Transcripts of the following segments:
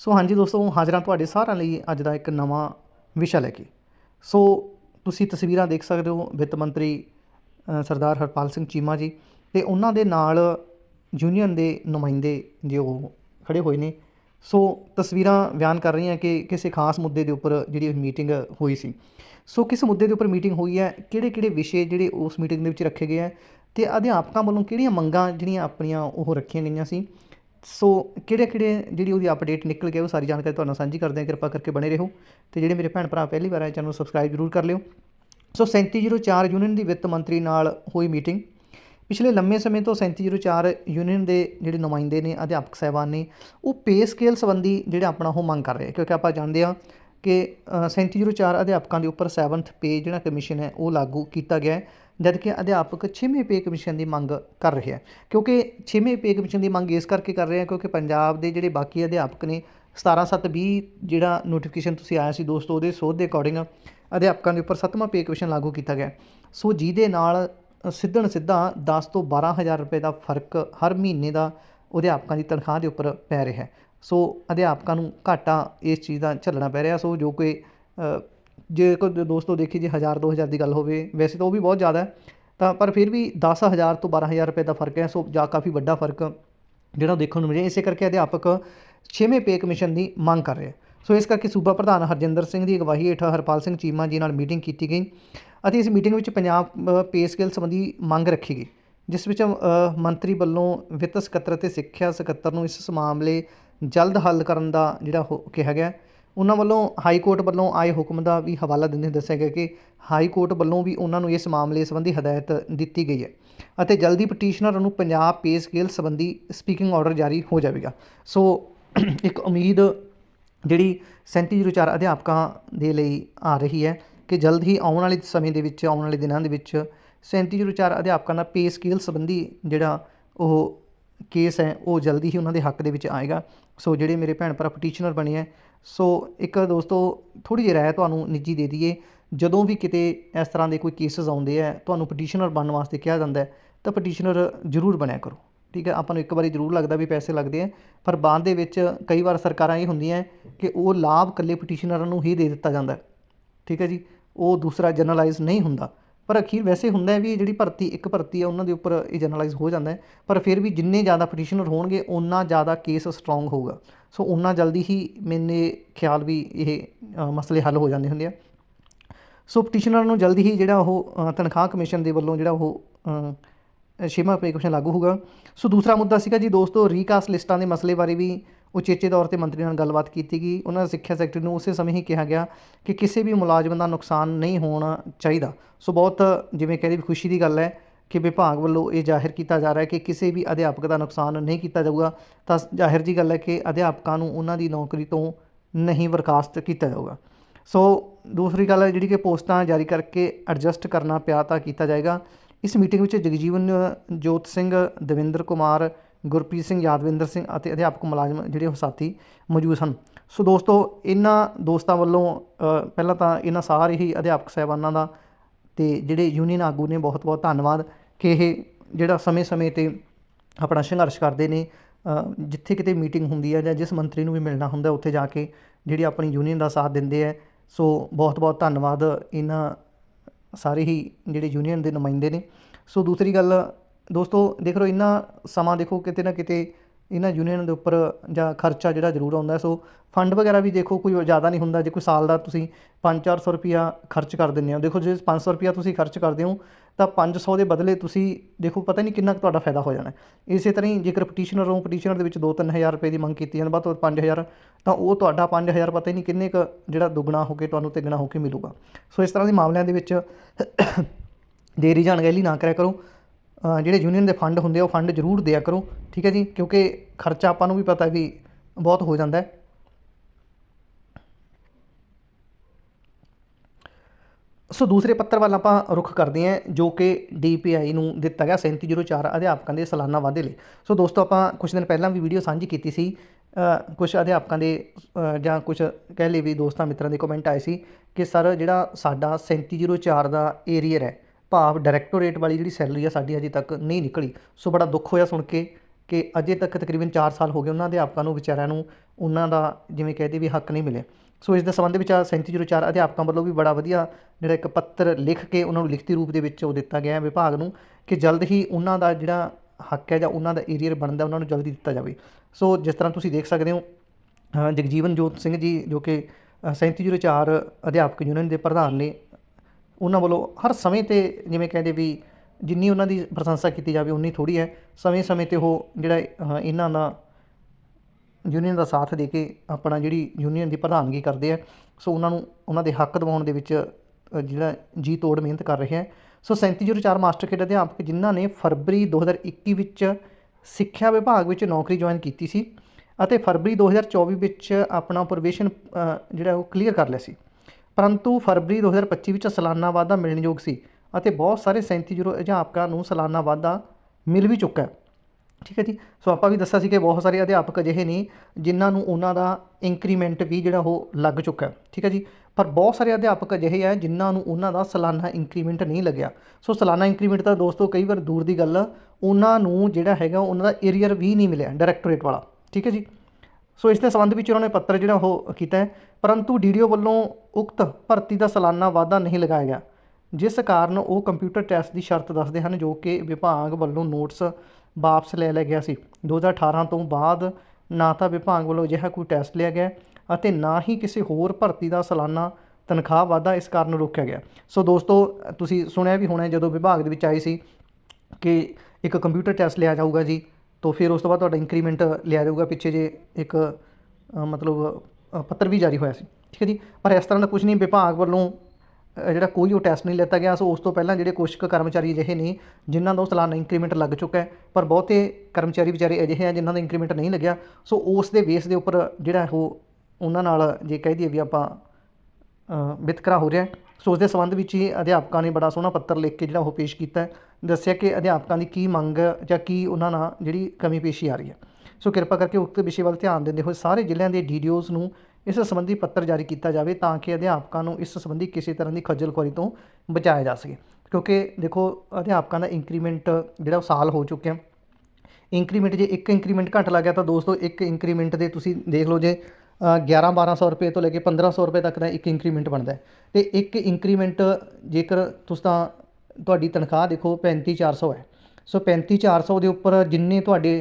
ਸੋ ਹਾਂਜੀ ਦੋਸਤੋ ਹਾਜ਼ਰਾਂ ਤੁਹਾਡੇ ਸਾਰਿਆਂ ਲਈ ਅੱਜ ਦਾ ਇੱਕ ਨਵਾਂ ਵਿਸ਼ਾ ਲੈ ਕੇ। ਸੋ ਤੁਸੀਂ ਤਸਵੀਰਾਂ ਦੇਖ ਸਕਦੇ ਹੋ ਵਿੱਤ ਮੰਤਰੀ ਸਰਦਾਰ ਹਰਪਾਲ ਸਿੰਘ ਚੀਮਾ ਜੀ ਤੇ ਉਹਨਾਂ ਦੇ ਨਾਲ ਯੂਨੀਅਨ ਦੇ ਨੁਮਾਇੰਦੇ ਜੋ ਖੜੇ ਹੋਏ ਨੇ। ਸੋ ਤਸਵੀਰਾਂ ਬਿਆਨ ਕਰ ਰਹੀਆਂ ਕਿ ਕਿਸੇ ਖਾਸ ਮੁੱਦੇ ਦੇ ਉੱਪਰ ਜਿਹੜੀ ਮੀਟਿੰਗ ਹੋਈ ਸੀ। ਸੋ ਕਿਸ ਮੁੱਦੇ ਦੇ ਉੱਪਰ ਮੀਟਿੰਗ ਹੋਈ ਹੈ ਕਿਹੜੇ ਕਿਹੜੇ ਵਿਸ਼ੇ ਜਿਹੜੇ ਉਸ ਮੀਟਿੰਗ ਦੇ ਵਿੱਚ ਰੱਖੇ ਗਏ ਹੈ ਤੇ ਅਧਿਆਪਕਾਂ ਵੱਲੋਂ ਕਿਹੜੀਆਂ ਮੰਗਾਂ ਜਿਹੜੀਆਂ ਆਪਣੀਆਂ ਉਹ ਰੱਖੀਆਂ ਗਈਆਂ ਸੀ। ਸੋ ਕਿਹੜੇ ਕਿਹੜੇ ਜਿਹੜੀ ਉਹਦੀ ਅਪਡੇਟ ਨਿਕਲ ਕੇ ਉਹ ਸਾਰੀ ਜਾਣਕਾਰੀ ਤੁਹਾਨੂੰ ਸਾਂਝੀ ਕਰਦੇ ਹਾਂ। ਕਿਰਪਾ ਕਰਕੇ ਬਣੇ ਰਹੋ ਤੇ ਜਿਹੜੇ ਮੇਰੇ ਭੈਣ ਭਰਾ ਪਹਿਲੀ ਵਾਰ ਆਏ ਚੈਨਲ ਨੂੰ ਸਬਸਕ੍ਰਾਈਬ ਜ਼ਰੂਰ ਕਰ ਲਿਓ। ਸੋ 3704 ਯੂਨੀਅਨ ਦੀ ਵਿੱਤ ਮੰਤਰੀ ਨਾਲ ਹੋਈ ਮੀਟਿੰਗ ਪਿਛਲੇ ਲੰਮੇ ਸਮੇਂ ਤੋਂ 3704 ਯੂਨੀਅਨ ਦੇ ਜਿਹੜੇ ਨੁਮਾਇੰਦੇ ਨੇ ਅਧਿਆਪਕ ਸਹਿਬਾਨ ਨੇ ਉਹ ਪੇ ਸਕੇਲ ਸੰਬੰਧੀ ਜਿਹੜਾ ਆਪਣਾ ਉਹ ਮੰਗ ਕਰ ਰਹੇ ਕਿਉਂਕਿ ਆਪਾਂ ਜਾਣਦੇ ਹਾਂ ਕਿ ਅ, 3704 ਅਧਿਆਪਕਾਂ ਦੇ ਉੱਪਰ 7th ਪੇ ਜਿਹੜਾ ਕਮਿਸ਼ਨ ਹੈ ਉਹ ਲਾਗੂ ਕੀਤਾ ਗਿਆ ਹੈ। ਜਦਕਿ ਅਧਿਆਪਕ 6ਵੇਂ ਪੇ ਕਮਿਸ਼ਨ ਦੀ ਮੰਗ ਕਰ ਰਹੇ ਹੈ। ਕਿਉਂਕਿ 6ਵੇਂ ਪੇ ਕਮਿਸ਼ਨ ਦੀ ਮੰਗ ਇਸ ਕਰਕੇ ਕਰ ਰਹੇ ਆ ਕਿਉਂਕਿ ਪੰਜਾਬ ਦੇ ਜਿਹੜੇ ਬਾਕੀ ਅਧਿਆਪਕ ਨੇ 17720 ਜਿਹੜਾ ਨੋਟੀਫਿਕੇਸ਼ਨ ਤੁਸੀਂ ਆਇਆ ਸੀ ਦੋਸਤੋ ਉਹਦੇ ਸੋਧ ਦੇ ਅਕੋਰਡਿੰਗ ਅਧਿਆਪਕਾਂ ਦੇ ਉੱਪਰ 7ਵਾਂ ਪੇ ਕਮਿਸ਼ਨ ਲਾਗੂ ਕੀਤਾ ਗਿਆ ਸੋ ਜਿਹਦੇ ਨਾਲ ਅ, ਸਿੱਧਣ ਸਿੱਧਾ 10 ਤੋਂ 12000 ਰੁਪਏ ਦਾ ਫ਼ਰਕ ਹਰ ਮਹੀਨੇ ਦਾ ਅਧਿਆਪਕਾਂ ਦੀ ਤਨਖਾਹ ਦੇ ਉੱਪਰ ਪੈ ਰਿਹਾ ਹੈ। ਸੋ ਅਧਿਆਪਕਾਂ ਨੂੰ ਘਾਟਾ ਇਸ ਚੀਜ਼ ਦਾ ਝੱਲਣਾ ਪੈ ਰਿਹਾ। ਸੋ ਜੋ ਕਿ ਜੇ ਕੋਈ ਦੋਸਤੋ ਦੇਖੀ ਜੇ 1000 2000 ਦੀ ਗੱਲ ਹੋਵੇ, ਵੈਸੇ ਤਾਂ ਉਹ ਵੀ ਬਹੁਤ ਜ਼ਿਆਦਾ ਹੈ। ਤਾਂ ਪਰ ਫਿਰ ਵੀ 10000 ਤੋਂ 12000 ਰੁਪਏ ਦਾ ਫ਼ਰਕ ਹੈ, ਸੋ ਜਾਂ ਕਾਫੀ ਵੱਡਾ ਫ਼ਰਕ ਜਿਹੜਾ ਦੇਖਣ ਨੂੰ ਮਿਲਿਆ। ਇਸੇ ਕਰਕੇ ਅਧਿਆਪਕ 6ਵੇਂ ਪੇ ਕਮਿਸ਼ਨ ਦੀ ਮੰਗ ਕਰ ਰਹੇ ਸੋ ਇਸ ਕਰਕੇ ਸੂਬਾ ਪ੍ਰਧਾਨ ਹਰਜਿੰਦਰ ਸਿੰਘ ਦੀ ਅਗਵਾਈ ਹੇਠ ਹਰਪਾਲ ਸਿੰਘ ਚੀਮਾ ਜੀ ਨਾਲ ਮੀਟਿੰਗ ਕੀਤੀ ਗਈ ਅਤੇ ਇਸ ਮੀਟਿੰਗ ਵਿੱਚ ਪੰਜਾਬ ਪੇ ਸਕੇਲ ਸੰਬੰਧੀ ਮੰਗ ਰੱਖੀ ਗਈ, ਜਿਸ ਵਿੱਚ ਮੰਤਰੀ ਵੱਲੋਂ ਵਿੱਤ ਸਕੱਤਰ ਅਤੇ ਸਿੱਖਿਆ ਸਕੱਤਰ ਨੂੰ ਇਸ ਮਾਮਲੇ ਜਲਦ ਹੱਲ ਕਰਨ ਦਾ ਜਿਹੜਾ ਉਹ ਕਿਹਾ ਗਿਆ ਉਹਨਾਂ ਵੱਲੋਂ ਹਾਈ ਕੋਰਟ ਵੱਲੋਂ ਆਏ ਹੁਕਮ ਦਾ ਵੀ ਹਵਾਲਾ ਦਿੰਦੇ ਦੱਸਿਆ ਗਿਆ ਕਿ ਹਾਈ ਕੋਰਟ ਵੱਲੋਂ ਵੀ ਉਹਨਾਂ ਨੂੰ ਇਸ ਮਾਮਲੇ ਸੰਬੰਧੀ ਹਦਾਇਤ ਦਿੱਤੀ ਗਈ ਹੈ ਅਤੇ ਜਲਦੀ ਪਟੀਸ਼ਨਰ ਨੂੰ ਪੰਜਾਬ ਪੇ ਸਕੇਲ ਸੰਬੰਧੀ ਸਪੀਕਿੰਗ ਆਰਡਰ ਜਾਰੀ ਹੋ ਜਾਵੇਗਾ। ਸੋ ਇੱਕ ਉਮੀਦ ਜਿਹੜੀ 3704 ਅਧਿਆਪਕਾਂ ਦੇ ਲਈ ਆ ਰਹੀ ਹੈ ਕਿ ਜਲਦ ਹੀ ਆਉਣ ਵਾਲੇ ਸਮੇਂ ਦੇ ਵਿੱਚ, ਆਉਣ ਵਾਲੇ ਦਿਨਾਂ ਦੇ ਵਿੱਚ 3704 ਅਧਿਆਪਕਾਂ ਦਾ ਪੇ ਸਕੇਲ ਸੰਬੰਧੀ ਜਿਹੜਾ ਉਹ ਕੇਸ ਹੈ, ਉਹ ਜਲਦੀ ਹੀ ਉਹਨਾਂ ਦੇ ਹੱਕ ਦੇ ਵਿੱਚ ਆਏਗਾ। ਸੋ ਜਿਹੜੇ ਮੇਰੇ ਭੈਣ ਭਰਾ ਪਟੀਸ਼ਨਰ ਬਣੇ ਹੈ ਸੋ ਇੱਕ ਦੋਸਤੋ ਥੋੜੀ ਜਿਹੀ ਰਾਏ ਤੁਹਾਨੂੰ ਨਿੱਜੀ ਦੇ ਦਈਏ, ਜਦੋਂ ਵੀ ਕਿਤੇ ਇਸ ਤਰ੍ਹਾਂ ਦੇ ਕੋਈ ਕੇਸਸ ਆਉਂਦੇ ਆ, ਤੁਹਾਨੂੰ ਪਟੀਸ਼ਨਰ ਬਣਨ ਵਾਸਤੇ ਕਿਹਾ ਜਾਂਦਾ ਤਾਂ ਪਟੀਸ਼ਨਰ ਜ਼ਰੂਰ ਬਣਿਆ ਕਰੋ। ਠੀਕ ਹੈ, ਆਪਾਂ ਨੂੰ ਇੱਕ ਵਾਰੀ ਜ਼ਰੂਰ ਲੱਗਦਾ ਵੀ ਪੈਸੇ ਲੱਗਦੇ ਆ, ਪਰ ਬਾਅਦ ਦੇ ਵਿੱਚ ਕਈ ਵਾਰ ਸਰਕਾਰਾਂ ਇਹ ਹੁੰਦੀਆਂ ਕਿ ਉਹ ਲਾਭ ਇਕੱਲੇ ਪਟੀਸ਼ਨਰਾਂ ਨੂੰ ਹੀ ਦੇ ਦਿੱਤਾ ਜਾਂਦਾ ਠੀਕ ਹੈ ਜੀ, ਉਹ ਦੂਸਰਾ ਜਨਰਲਾਈਜ਼ ਨਹੀਂ ਹੁੰਦਾ। ਪਰ ਅਖੀਰ ਵੈਸੇ ਹੁੰਦਾ ਹੈ ਵੀ ਜਿਹੜੀ ਭਰਤੀ, ਇੱਕ ਭਰਤੀ ਹੈ, ਉਹਨਾਂ ਦੇ ਉੱਪਰ ਇਹ ਜਨਰਲਾਈਜ਼ ਹੋ ਜਾਂਦਾ ਹੈ। ਪਰ ਫਿਰ ਵੀ ਜਿੰਨੇ ਜ਼ਿਆਦਾ ਪਟੀਸ਼ਨਰ ਹੋਣਗੇ, ਓਨਾ ਜ਼ਿਆਦਾ ਕੇਸ ਸਟਰੋਂਗ ਹੋਊਗਾ। ਸੋ ਓਨਾ ਜਲਦੀ ਹੀ ਮੈਨੇ ਖਿਆਲ ਵੀ ਇਹ ਮਸਲੇ ਹੱਲ ਹੋ ਜਾਂਦੇ ਹੁੰਦੇ ਆ। ਸੋ ਪਟੀਸ਼ਨਰ ਨੂੰ ਜਲਦੀ ਹੀ ਜਿਹੜਾ ਉਹ ਤਨਖਾਹ ਕਮਿਸ਼ਨ ਦੇ ਵੱਲੋਂ ਜਿਹੜਾ ਉਹ ਛੇਵਾਂ ਪੇ ਕਮਿਸ਼ਨ ਲਾਗੂ ਹੋਊਗਾ। ਸੋ ਦੂਸਰਾ ਮੁੱਦਾ ਸੀਗਾ ਜੀ ਦੋਸਤੋ ਰੀਕਾਸਟ ਲਿਸਟਾਂ ਦੇ ਮਸਲੇ ਬਾਰੇ ਵੀ। ਉਚੇਚੇ ਤੌਰ ਤੇ ਮੰਤਰੀ ਨਾਲ ਗੱਲਬਾਤ ਕੀਤੀ ਗਈ। ਉਹਨਾਂ ਸਿੱਖਿਆ ਸੈਕਟਰੀ ਨੂੰ ਉਸੇ ਸਮੇਂ ਹੀ ਕਿਹਾ ਗਿਆ ਕਿ ਕਿਸੇ ਵੀ ਮੁਲਾਜ਼ਮ ਦਾ ਨੁਕਸਾਨ ਨਹੀਂ ਹੋਣਾ ਚਾਹੀਦਾ। ਸੋ ਬਹੁਤ ਜਿਵੇਂ ਕਹਿੰਦੇ ਵੀ ਖੁਸ਼ੀ ਦੀ ਗੱਲ ਹੈ ਕਿ ਵਿਭਾਗ ਵੱਲੋਂ ਇਹ ਜ਼ਾਹਿਰ ਕੀਤਾ ਜਾ ਰਿਹਾ ਹੈ ਕਿ ਕਿਸੇ ਵੀ ਅਧਿਆਪਕ ਦਾ ਨੁਕਸਾਨ ਨਹੀਂ ਕੀਤਾ ਜਾਊਗਾ। ਤਾਂ ਜ਼ਾਹਿਰ ਜੀ ਗੱਲ ਹੈ ਕਿ ਅਧਿਆਪਕਾਂ ਨੂੰ ਉਹਨਾਂ ਦੀ ਨੌਕਰੀ ਤੋਂ ਨਹੀਂ ਬਰਖਾਸਤ ਕੀਤਾ ਜਾਊਗਾ। ਸੋ ਦੂਸਰੀ ਗੱਲ ਹੈ ਜਿਹੜੀ ਕਿ ਪੋਸਟਾਂ ਜਾਰੀ ਕਰਕੇ ਐਡਜਸਟ ਕਰਨਾ ਪਿਆ ਤਾਂ ਕੀਤਾ ਜਾਏਗਾ। ਇਸ ਮੀਟਿੰਗ ਵਿੱਚ ਜਗਜੀਵਨ ਜੋਤ ਸਿੰਘ, ਦਵਿੰਦਰ ਕੁਮਾਰ ਗੁਰਪ੍ਰੀਤ ਸਿੰਘ, ਯਾਦਵਿੰਦਰ ਸਿੰਘ ਅਤੇ ਅਧਿਆਪਕ ਮੁਲਾਜ਼ਮ ਜਿਹੜੇ ਉਹ ਸਾਥੀ ਮੌਜੂਦ ਸਨ। ਸੋ ਦੋਸਤੋ, ਇਹਨਾਂ ਦੋਸਤਾਂ ਵੱਲੋਂ ਪਹਿਲਾਂ ਤਾਂ ਇਹਨਾਂ ਸਾਰੇ ਹੀ ਅਧਿਆਪਕ ਸਾਹਿਬਾਨਾਂ ਦਾ ਤੇ ਜਿਹੜੇ ਯੂਨੀਅਨ ਆਗੂ ਨੇ, ਬਹੁਤ ਬਹੁਤ ਧੰਨਵਾਦ ਕਿ ਇਹ ਜਿਹੜਾ ਸਮੇਂ-ਸਮੇਂ ਤੇ ਆਪਣਾ ਸੰਘਰਸ਼ ਕਰਦੇ ਨੇ ਜਿੱਥੇ ਕਿਤੇ ਮੀਟਿੰਗ ਹੁੰਦੀ ਹੈ ਜਾਂ ਜਿਸ ਮੰਤਰੀ ਨੂੰ ਵੀ ਮਿਲਣਾ ਹੁੰਦਾ ਉੱਥੇ ਜਾ ਕੇ ਜਿਹੜੀ ਆਪਣੀ ਯੂਨੀਅਨ ਦਾ ਸਾਥ ਦਿੰਦੇ ਹੈ। ਸੋ ਬਹੁਤ-ਬਹੁਤ ਧੰਨਵਾਦ ਇਹਨਾਂ ਸਾਰੇ ਹੀ ਜਿਹੜੇ ਯੂਨੀਅਨ ਦੇ ਨੁਮਾਇੰਦੇ ਨੇ। ਸੋ ਦੂਸਰੀ ਗੱਲ ਦੋਸਤੋ, ਦੇਖ ਲਓ, ਇੰਨਾ ਸਮਾਂ ਦੇਖੋ ਕਿਤੇ ਨਾ ਕਿਤੇ ਇਹਨਾਂ ਯੂਨੀਅਨ ਦੇ ਉੱਪਰ ਜਾਂ ਖਰਚਾ ਜਿਹੜਾ ਜ਼ਰੂਰ ਆਉਂਦਾ ਸੋ ਫੰਡ ਵਗੈਰਾ ਵੀ ਦੇਖੋ, ਕੋਈ ਜ਼ਿਆਦਾ ਨਹੀਂ ਹੁੰਦਾ। ਜੇ ਕੋਈ ਸਾਲ ਦਾ ਤੁਸੀਂ 5-400 ਰੁਪਿਆ ਖਰਚ ਕਰ ਦਿੰਦੇ ਹੋ। ਦੇਖੋ, ਜੇ 500 ਰੁਪਿਆ ਤੁਸੀਂ ਖਰਚ ਕਰਦੇ ਹੋ, ਤਾਂ 500 ਦੇ ਬਦਲੇ ਤੁਸੀਂ ਦੇਖੋ, ਪਤਾ ਨਹੀਂ ਕਿੰਨਾ ਕੁ ਤੁਹਾਡਾ ਫਾਇਦਾ ਹੋ ਜਾਣਾ ਇਸੇ ਤਰ੍ਹਾਂ ਹੀ ਜੇਕਰ ਪਟੀਸ਼ਨਰ ਹੋ ਪਟੀਸ਼ਨਰ ਦੇ ਵਿੱਚ 2-3000 ਰੁਪਏ ਦੀ ਮੰਗ ਕੀਤੀ ਜਾਂਦੀ ਬਾਅਦ ਤੋਂ 5000 ਤਾਂ ਉਹ ਤੁਹਾਡਾ 5000 ਪਤਾ ਹੀ ਨਹੀਂ ਕਿੰਨੇ ਕੁ ਜਿਹੜਾ ਦੁੱਗਣਾ ਹੋ ਕੇ, ਤੁਹਾਨੂੰ ਤਿੱਗਣਾ ਹੋ ਕੇ ਮਿਲੂਗਾ। ਸੋ ਇਸ ਤਰ੍ਹਾਂ ਦੇ ਮਾਮਲਿਆਂ ਦੇ ਵਿੱਚ ਦੇਰੀ ਜਾਣ ਗੈਲੀ ਨਾ ਕਰਿਆ ਕਰੋ। ਜਿਹੜੇ ਯੂਨੀਅਨ ਦੇ ਫੰਡ ਹੁੰਦੇ ਆ, ਉਹ ਫੰਡ ਜ਼ਰੂਰ ਦਿਆ ਕਰੋ, ਠੀਕ ਹੈ ਜੀ? ਕਿਉਂਕਿ ਖਰਚਾ ਆਪਾਂ ਨੂੰ ਵੀ ਪਤਾ ਵੀ ਬਹੁਤ ਹੋ ਜਾਂਦਾ ਹੈ। ਸੋ ਦੂਸਰੇ ਪੱਤਰ ਵੱਲ ਆਪਾਂ ਰੁਖ ਕਰਦੇ ਹਾਂ, ਜੋ ਕਿ ਡੀਪੀਆਈ ਨੂੰ ਦਿੱਤਾ ਗਿਆ 3704 ਅਧਿਆਪਕਾਂ ਦੇ ਸਾਲਾਨਾ ਵਾਧੇ ਲਈ। ਸੋ ਦੋਸਤੋ, ਆਪਾਂ ਕੁਝ ਦਿਨ ਪਹਿਲਾਂ ਵੀ ਵੀਡੀਓ ਸਾਂਝੀ ਕੀਤੀ ਸੀ। ਕੁਝ ਅਧਿਆਪਕਾਂ ਦੇ ਜਾਂ ਕੁਝ ਕਹਿ ਲਈਏ ਵੀ ਦੋਸਤਾਂ ਮਿੱਤਰਾਂ ਦੇ ਕਮੈਂਟ ਆਏ ਸੀ ਕਿ, ਸਰ, ਜਿਹੜਾ ਸਾਡਾ 3704 ਦਾ ਏਰੀਅਰ ਹੈ ਭਾਵ ਡਾਇਰੈਕਟੋਰੇਟ ਵਾਲੀ ਜਿਹੜੀ ਸੈਲਰੀ ਆ ਸਾਡੀ ਅਜੇ ਤੱਕ ਨਹੀਂ ਨਿਕਲੀ। ਸੋ ਬੜਾ ਦੁੱਖ ਹੋਇਆ ਸੁਣ ਕੇ ਕਿ ਅਜੇ ਤੱਕ ਤਕਰੀਬਨ 4 ਸਾਲ ਹੋ ਗਏ ਉਹਨਾਂ ਅਧਿਆਪਕਾਂ ਨੂੰ ਵਿਚਾਰਿਆਂ ਨੂੰ ਉਹਨਾਂ ਦਾ ਜਿਵੇਂ ਕਹਦੇ ਵੀ ਹੱਕ ਨਹੀਂ ਮਿਲਿਆ। ਸੋ ਇਸ ਦੇ ਸੰਬੰਧ ਵਿੱਚ ਆ 3704 ਅਧਿਆਪਕਾਂ ਵੱਲੋਂ ਵੀ ਬੜਾ ਵਧੀਆ ਜਿਹੜਾ ਇੱਕ ਪੱਤਰ ਲਿਖ ਕੇ ਉਹਨਾਂ ਨੂੰ ਲਿਖਤੀ ਰੂਪ ਦੇ ਵਿੱਚ ਉਹ ਦਿੱਤਾ ਗਿਆ ਹੈ ਵਿਭਾਗ ਨੂੰ ਕਿ ਜਲਦ ਹੀ ਉਹਨਾਂ ਦਾ ਜਿਹੜਾ ਹੱਕ ਹੈ ਜਾਂ ਉਹਨਾਂ ਦਾ ਏਰੀਅਰ ਬਣਦਾ ਉਹਨਾਂ ਨੂੰ ਜਲਦੀ ਦਿੱਤਾ ਜਾਵੇ। ਸੋ ਜਿਸ ਤਰ੍ਹਾਂ ਤੁਸੀਂ ਦੇਖ ਸਕਦੇ ਹੋ ਜਗਜੀਵਨ ਜੋਤ ਸਿੰਘ ਜੀ ਜੋ ਕਿ ਅ, 3704 ਅਧਿਆਪਕ ਯੂਨੀਅਨ ਦੇ ਪ੍ਰਧਾਨ ਨੇ ਉਹਨਾਂ ਵੱਲੋਂ ਹਰ ਸਮੇਂ ਤੇ ਜਿਵੇਂ ਕਹਿੰਦੇ ਵੀ ਜਿੰਨੀ ਉਹਨਾਂ ਦੀ ਪ੍ਰਸ਼ੰਸਾ ਕੀਤੀ ਜਾਵੇ, ਉਨੀ ਥੋੜੀ ਹੈ। ਸਮੇਂ-ਸਮੇਂ ਤੇ ਉਹ ਜਿਹੜਾ ਇਹਨਾਂ ਦਾ ਯੂਨੀਅਨ ਦਾ ਸਾਥ ਦੇ ਕੇ ਆਪਣਾ ਜਿਹੜੀ ਯੂਨੀਅਨ ਦੀ ਪ੍ਰਧਾਨਗੀ ਕਰਦੇ ਆ। ਸੋ ਉਹਨਾਂ ਨੂੰ, ਉਹਨਾਂ ਦੇ ਹੱਕ ਦਿਵਾਉਣ ਦੇ ਵਿੱਚ ਜਿਹੜਾ ਜੀ ਤੋੜ ਮਿਹਨਤ ਕਰ ਰਹੇ ਹੈ ਸੋ 3704 ਮਾਸਟਰ ਖੇਡ ਅਧਿਆਪਕ ਜਿਨ੍ਹਾਂ ਨੇ ਫਰਵਰੀ 2021 ਵਿੱਚ ਸਿੱਖਿਆ ਵਿਭਾਗ ਵਿੱਚ ਨੌਕਰੀ ਜੁਆਇਨ ਕੀਤੀ ਸੀ ਅਤੇ ਫਰਵਰੀ 2024 ਵਿੱਚ ਆਪਣਾ ਪ੍ਰੋਬੇਸ਼ਨ ਜਿਹੜਾ ਉਹ ਕਲੀਅਰ ਕਰ ਲਿਆ ਸੀ। ਪਰੰਤੂ ਫਰਵਰੀ 2025 ਵਿੱਚ ਸਾਲਾਨਾ ਵਾਧਾ ਮਿਲਣਯੋਗ ਸੀ ਅਤੇ ਬਹੁਤ ਸਾਰੇ 3704 ਅਧਿਆਪਕਾਂ ਨੂੰ ਸਾਲਾਨਾ ਵਾਧਾ ਮਿਲ ਵੀ ਚੁੱਕਾ ਹੈ। ਠੀਕ ਹੈ ਜੀ? ਸੋ ਆਪਾਂ ਵੀ ਦੱਸਿਆ ਸੀ ਕਿ ਬਹੁਤ ਸਾਰੇ ਅਧਿਆਪਕ ਅਜਿਹੇ ਨੇ ਜਿਨ੍ਹਾਂ ਨੂੰ ਉਹਨਾਂ ਦਾ ਇੰਕਰੀਮੈਂਟ ਵੀ ਜਿਹੜਾ ਉਹ ਲੱਗ ਚੁੱਕਾ ਹੈ। ਠੀਕ ਹੈ ਜੀ? ਪਰ ਬਹੁਤ ਸਾਰੇ ਅਧਿਆਪਕ ਅਜਿਹੇ ਆ ਜਿਨ੍ਹਾਂ ਨੂੰ ਉਹਨਾਂ ਦਾ ਸਾਲਾਨਾ ਇੰਕਰੀਮੈਂਟ ਨਹੀਂ ਲੱਗਿਆ। ਸੋ ਸਾਲਾਨਾ ਇੰਕਰੀਮੈਂਟ ਤਾਂ ਦੋਸਤੋ ਕਈ ਵਾਰ ਦੂਰ ਦੀ ਗੱਲ ਉਹਨਾਂ ਨੂੰ ਜਿਹੜਾ ਹੈਗਾ ਉਹਨਾਂ ਦਾ ਏਰੀਅਰ ਵੀ ਨਹੀਂ ਮਿਲਿਆ ਡਾਇਰੈਕਟੋਰੇਟ ਵਾਲਾ। ਠੀਕ ਹੈ ਜੀ? ਸੋ ਇਸ ਦੇ ਸੰਬੰਧ ਵਿੱਚ ਉਹਨਾਂ ਨੇ ਪੱਤਰ ਜਿਹੜਾ ਉਹ ਕੀਤਾ ਹੈ। ਪਰੰਤੂ ਡੀਡੀਓ ਵੱਲੋਂ ਉਕਤ ਭਰਤੀ ਦਾ ਸਾਲਾਨਾ ਵਾਧਾ ਨਹੀਂ ਲਗਾਇਆ ਗਿਆ, ਜਿਸ ਕਾਰਨ ਉਹ ਕੰਪਿਊਟਰ ਟੈਸਟ ਦੀ ਸ਼ਰਤ ਦੱਸਦੇ ਹਨ ਜੋ ਕਿ ਵਿਭਾਗ ਵੱਲੋਂ ਨੋਟਸ ਵਾਪਸ ਲੈ ਲਿਆ ਗਿਆ ਸੀ। 2018 ਤੋਂ ਬਾਅਦ ਨਾ ਤਾਂ ਵਿਭਾਗ ਵੱਲੋਂ ਅਜਿਹਾ ਕੋਈ ਟੈਸਟ ਲਿਆ ਗਿਆ ਅਤੇ ਨਾ ਹੀ ਕਿਸੇ ਹੋਰ ਭਰਤੀ ਦਾ ਸਾਲਾਨਾ ਤਨਖਾਹ ਵਾਧਾ ਇਸ ਕਾਰਨ ਰੋਕਿਆ ਗਿਆ। ਸੋ ਦੋਸਤੋ, ਤੁਸੀਂ ਸੁਣਿਆ ਵੀ ਹੋਣਾ ਜਦੋਂ ਵਿਭਾਗ ਦੇ ਵਿੱਚ ਆਈ ਸੀ ਕਿ ਇੱਕ ਕੰਪਿਊਟਰ ਟੈਸਟ ਲਿਆ ਜਾਊਗਾ ਜੀ ਤੋ ਫਿਰ ਉਸ ਤੋਂ ਬਾਅਦ ਤੁਹਾਡਾ ਇੰਕਰੀਮੈਂਟ ਲਿਆ ਜਾਊਗਾ, ਪਿੱਛੇ ਜੇ ਇੱਕ ਮਤਲਬ ਪੱਤਰ ਵੀ ਜਾਰੀ ਹੋਇਆ ਸੀ। ਠੀਕ ਹੈ ਜੀ? ਪਰ ਇਸ ਤਰ੍ਹਾਂ ਦਾ ਕੁਝ ਨਹੀਂ, ਵਿਭਾਗ ਵੱਲੋਂ ਜਿਹੜਾ ਕੋਈ ਉਹ ਟੈਸਟ ਨਹੀਂ ਲਿੱਤਾ ਗਿਆ। ਸੋ ਉਸ ਤੋਂ ਪਹਿਲਾਂ ਜਿਹੜੇ ਕੁਛ ਕੁ ਕਰਮਚਾਰੀ ਅਜਿਹੇ ਨੇ, ਜਿਨ੍ਹਾਂ ਦਾ ਉਹ ਸਾਲਾਨਾ ਇੰਕਰੀਮੈਂਟ ਲੱਗ ਚੁੱਕਾ ਹੈ, ਪਰ ਬਹੁਤੇ ਕਰਮਚਾਰੀ ਵਿਚਾਰੇ ਅਜਿਹੇ ਆ ਜਿਨ੍ਹਾਂ ਦਾ ਇੰਕਰੀਮੈਂਟ ਨਹੀਂ ਲੱਗਿਆ। ਸੋ ਉਸ ਦੇ ਬੇਸ ਦੇ ਉੱਪਰ ਜਿਹੜਾ ਉਹ, ਉਹਨਾਂ ਨਾਲ ਜੇ ਕਹਿ ਦਈਏ ਵੀ ਆਪਾਂ ਵਿਤਕਰਾ ਹੋ ਰਿਹਾ ਸੋ ਉਸ ਦੇ ਸੰਬੰਧ ਵਿੱਚ ਹੀ ਅਧਿਆਪਕਾਂ ਨੇ ਬੜਾ ਸੋਹਣਾ ਪੱਤਰ ਲਿਖ ਕੇ ਜਿਹੜਾ ਉਹ ਪੇਸ਼ ਕੀਤਾ ਦੱਸਿਆ ਕਿ ਅਧਿਆਪਕਾਂ ਦੀ ਕੀ ਮੰਗ ਜਾਂ ਕੀ ਉਹਨਾਂ ਨਾਲ ਜਿਹੜੀ ਕਮੀ ਪੇਸ਼ੀ ਆ ਰਹੀ ਹੈ। ਸੋ ਕਿਰਪਾ ਕਰਕੇ ਉਕਤ ਵਿਸ਼ੇ ਵੱਲ ਧਿਆਨ ਦਿੰਦੇ ਹੋਏ ਸਾਰੇ ਜ਼ਿਲ੍ਹਿਆਂ ਦੇ ਡੀਡੀਓਜ਼ ਨੂੰ ਇਸ ਸੰਬੰਧੀ ਪੱਤਰ ਜਾਰੀ ਕੀਤਾ ਜਾਵੇ ਤਾਂ ਕਿ ਅਧਿਆਪਕਾਂ ਨੂੰ ਇਸ ਸੰਬੰਧੀ ਕਿਸੇ ਤਰ੍ਹਾਂ ਦੀ ਖੱਜਲ ਖੁਆਰੀ ਤੋਂ ਬਚਾਇਆ ਜਾ ਸਕੇ। ਕਿਉਂਕਿ ਦੇਖੋ, ਅਧਿਆਪਕਾਂ ਦਾ ਇੰਕਰੀਮੈਂਟ ਜਿਹੜਾ ਉਹ ਸਾਲ ਹੋ ਚੁੱਕਿਆ। ਇੰਕਰੀਮੈਂਟ ਜੇ ਇੱਕ ਇੰਕਰੀਮੈਂਟ ਘੱਟ ਲੱਗ ਗਿਆ ਤਾਂ ਦੋਸਤੋ ਇੱਕ ਇੰਕਰੀਮੈਂਟ ਦੇ ਤੁਸੀਂ ਦੇਖ ਲਓ ਜੇ 11 1200 ਰੁਪਏ ਤੋਂ ਲੈ ਕੇ 1500 ਰੁਪਏ ਤੱਕ ਦਾ ਇੱਕ ਇੰਕਰੀਮੈਂਟ ਬਣਦਾ ਹੈ। ਤੇ ਇੱਕ ਇੰਕਰੀਮੈਂਟ ਜੇਕਰ ਤੁਸੀਂ ਤਾਂ ਤੁਹਾਡੀ ਤਨਖਾਹ ਦੇਖੋ 35400 ਹੈ। ਸੋ 35400 ਦੇ ਉੱਪਰ ਜਿੰਨੇ ਤੁਹਾਡੇ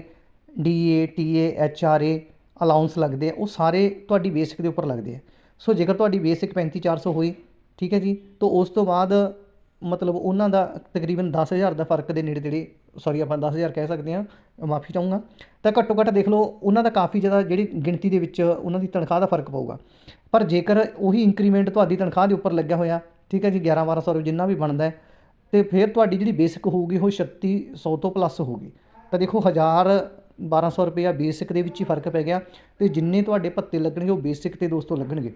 ਡੀਏ ਟੀਏ ਐਚਆਰਏ ਅਲਾਉਂਸ ਲੱਗਦੇ ਆ, ਉਹ ਸਾਰੇ ਤੁਹਾਡੀ ਬੇਸਿਕ ਦੇ ਉੱਪਰ ਲੱਗਦੇ ਆ। ਸੋ ਜੇਕਰ ਤੁਹਾਡੀ ਬੇਸਿਕ 35400 ਹੋਈ, ਠੀਕ ਹੈ ਜੀ, ਤਾਂ ਉਸ ਤੋਂ ਬਾਅਦ ਮਤਲਬ ਉਹਨਾਂ ਦਾ ਤਕਰੀਬਨ 10000 ਦਾ ਫ਼ਰਕ ਦੇ ਨੇੜੇ ਤੇੜੇ ਸੌਰੀ ਆਪਾਂ 10000 ਕਹਿ ਸਕਦੇ ਹਾਂ, ਮਾਫੀ ਚਾਹੂੰਗਾ। ਤਾਂ ਘੱਟੋ ਘੱਟ ਦੇਖ ਲਓ, ਉਹਨਾਂ ਦਾ ਕਾਫੀ ਜ਼ਿਆਦਾ ਜਿਹੜੀ ਗਿਣਤੀ ਦੇ ਵਿੱਚ ਉਹਨਾਂ ਦੀ ਤਨਖਾਹ ਦਾ ਫ਼ਰਕ ਪਊਗਾ। ਪਰ ਜੇਕਰ ਉਹੀ ਇੰਕਰੀਮੈਂਟ ਤੁਹਾਡੀ ਤਨਖਾਹ ਦੇ ਉੱਪਰ ਲੱਗਿਆ ਹੋਇਆ, ਠੀਕ ਹੈ ਜੀ 11 1200 ਰੁਪਏ ਜਿੰਨਾ ਵੀ ਬਣਦਾ ਹੈ, ਤੇ ਫਿਰ ਤੁਹਾਡੀ ਜਿਹੜੀ ਬੇਸਿਕ ਹੋਊਗੀ, ਉਹ 3600 ਤੋਂ ਪਲੱਸ ਹੋਊਗੀ। ਤਾਂ ਦੇਖੋ 1000 1200 ਰੁਪਇਆ ਬੇਸਿਕ ਦੇ ਵਿੱਚ ਹੀ ਫ਼ਰਕ ਪੈ ਗਿਆ, ਤੇ ਜਿੰਨੇ ਤੁਹਾਡੇ ਭੱਤੇ ਲੱਗਣਗੇ, ਉਹ ਬੇਸਿਕ ਤੇ ਦੋਸਤੋ ਲੱਗਣਗੇ।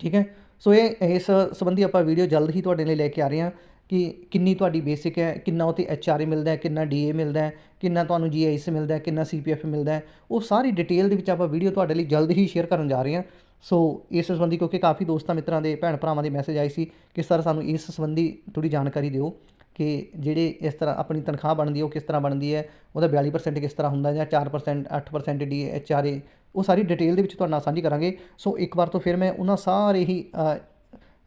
ਠੀਕ ਹੈ? ਸੋ ਇਹ, ਇਸ ਸੰਬੰਧੀ ਆਪਾਂ ਵੀਡੀਓ ਜਲਦ ਹੀ ਤੁਹਾਡੇ ਲਈ ਲੈ ਕੇ ਆ ਰਹੇ ਹਾਂ ਕਿ ਕਿੰਨੀ ਤੁਹਾਡੀ ਬੇਸਿਕ ਹੈ, ਕਿੰਨਾ ਉਹ 'ਤੇ ਆਰ ਏ ਮਿਲਦਾ ਹੈ, ਕਿੰਨਾ ਡੀ ਏ ਮਿਲਦਾ ਹੈ, ਕਿੰਨਾ ਤੁਹਾਨੂੰ ਜੀ ਆਈ ਸੀ ਮਿਲਦਾ ਹੈ, ਕਿੰਨਾ ਸੀ ਪੀ ਐਫ ਮਿਲਦਾ ਹੈ। ਉਹ ਸਾਰੀ ਡਿਟੇਲ ਦੇ ਵਿੱਚ ਆਪਾਂ ਵੀਡੀਓ ਤੁਹਾਡੇ ਲਈ ਜਲਦ ਹੀ ਸ਼ੇਅਰ ਕਰਨ ਜਾ ਰਹੇ ਹਾਂ। ਸੋ ਇਸ ਸੰਬੰਧੀ ਕਿਉਂਕਿ ਕਾਫੀ ਦੋਸਤਾਂ ਮਿੱਤਰਾਂ ਦੇ, ਭੈਣ ਭਰਾਵਾਂ ਦੇ ਮੈਸੇਜ ਆਏ ਸੀ ਕਿ ਸਰ ਸਾਨੂੰ ਇਸ ਸੰਬੰਧੀ ਥੋੜੀ ਜਾਣਕਾਰੀ ਦਿਓ। ਕਿ ਜਿਹੜੇ ਇਸ ਤਰ੍ਹਾਂ ਆਪਣੀ ਤਨਖਾਹ ਬਣਦੀ ਹੈ, ਉਹ ਕਿਸ ਤਰ੍ਹਾਂ ਬਣਦੀ ਹੈ, ਉਹਦਾ 42% ਕਿਸ ਤਰ੍ਹਾਂ ਹੁੰਦਾ ਜਾਂ 4% 8% ਡੀ ਐਚ ਆਰ ਏ ਉਹ ਸਾਰੀ ਡਿਟੇਲ ਦੇ ਵਿੱਚ ਤੁਹਾਡੇ ਨਾਲ ਸਾਂਝੀ ਕਰਾਂਗੇ। ਸੋ ਇੱਕ ਵਾਰ ਤੋਂ ਫਿਰ ਮੈਂ ਉਹਨਾਂ ਸਾਰੇ ਹੀ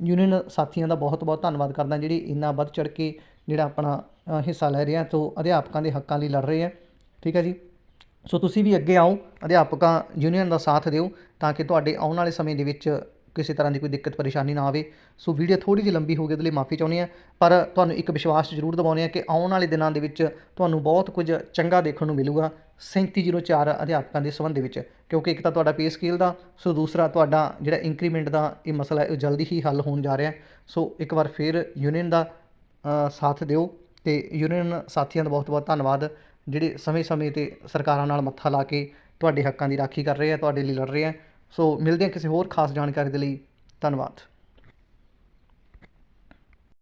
ਯੂਨੀਅਨ ਸਾਥੀਆਂ ਦਾ ਬਹੁਤ ਬਹੁਤ ਧੰਨਵਾਦ ਕਰਦਾ, ਜਿਹੜੇ ਇੰਨਾ ਵੱਧ ਚੜ ਕੇ ਜਿਹੜਾ ਆਪਣਾ ਹਿੱਸਾ ਲੈ ਰਹੇ ਆ ਤੋਂ ਅਧਿਆਪਕਾਂ ਦੇ ਹੱਕਾਂ ਲਈ ਲੜ ਰਹੇ ਆ। ਠੀਕ ਹੈ ਜੀ? ਸੋ ਤੁਸੀਂ ਵੀ ਅੱਗੇ ਆਓ, ਅਧਿਆਪਕਾਂ ਯੂਨੀਅਨ ਦਾ ਸਾਥ ਦਿਓ ਤਾਂ ਕਿ ਤੁਹਾਡੇ ਆਉਣ ਵਾਲੇ ਸਮੇਂ ਦੇ ਵਿੱਚ ਕਿਸੇ ਤਰ੍ਹਾਂ ਦੀ ਕੋਈ ਦਿੱਕਤ, ਪਰੇਸ਼ਾਨੀ ਨਾ ਆਵੇ। ਸੋ ਵੀਡੀਓ ਥੋੜੀ ਜਿਹੀ ਲੰਬੀ ਹੋ ਗਈ, ਉਹਦੇ ਲਈ ਮਾਫੀ ਚਾਹੁੰਦੇ ਆ ਪਰ ਤੁਹਾਨੂੰ ਇੱਕ ਵਿਸ਼ਵਾਸ ਜ਼ਰੂਰ ਦਿਵਾਉਂਦੇ ਆ ਕਿ ਆਉਣ ਵਾਲੇ ਦਿਨਾਂ ਦੇ ਵਿੱਚ ਤੁਹਾਨੂੰ ਬਹੁਤ ਕੁਝ ਚੰਗਾ ਦੇਖਣ ਨੂੰ ਮਿਲੂਗਾ 3704 ਅਧਿਆਪਕਾਂ ਦੇ ਸੰਬੰਧ ਵਿੱਚ। ਕਿਉਂਕਿ ਇੱਕ ਤਾਂ ਤੁਹਾਡਾ ਪੇ ਸਕੇਲ ਦਾ, ਸੋ ਦੂਸਰਾ ਤੁਹਾਡਾ ਜਿਹੜਾ ਇੰਕਰੀਮੈਂਟ ਦਾ ਇਹ ਮਸਲਾ ਹੈ, ਉਹ ਜਲਦੀ ਹੀ ਹੱਲ ਹੋਣ ਜਾ ਰਿਹਾ ਸੋ ਇੱਕ ਵਾਰ ਫਿਰ ਯੂਨੀਅਨ ਦਾ ਸਾਥ ਦਿਓ ਤੇ ਯੂਨੀਅਨ ਸਾਥੀਆਂ ਦਾ ਬਹੁਤ ਬਹੁਤ ਧੰਨਵਾਦ, ਜਿਹੜੇ ਸਮੇਂ-ਸਮੇਂ ਤੇ ਸਰਕਾਰਾਂ ਨਾਲ ਮੱਥਾ ਲਾ ਕੇ ਤੁਹਾਡੇ ਹੱਕਾਂ ਦੀ ਰਾਖੀ ਕਰ ਰਹੇ ਆ, ਤੁਹਾਡੇ ਲਈ ਲੜ ਰਹੇ ਆ। ਸੋ ਮਿਲਦੇ ਹਾਂ ਕਿਸੇ ਹੋਰ ਖਾਸ ਜਾਣਕਾਰੀ ਦੇ ਲਈ। ਧੰਨਵਾਦ।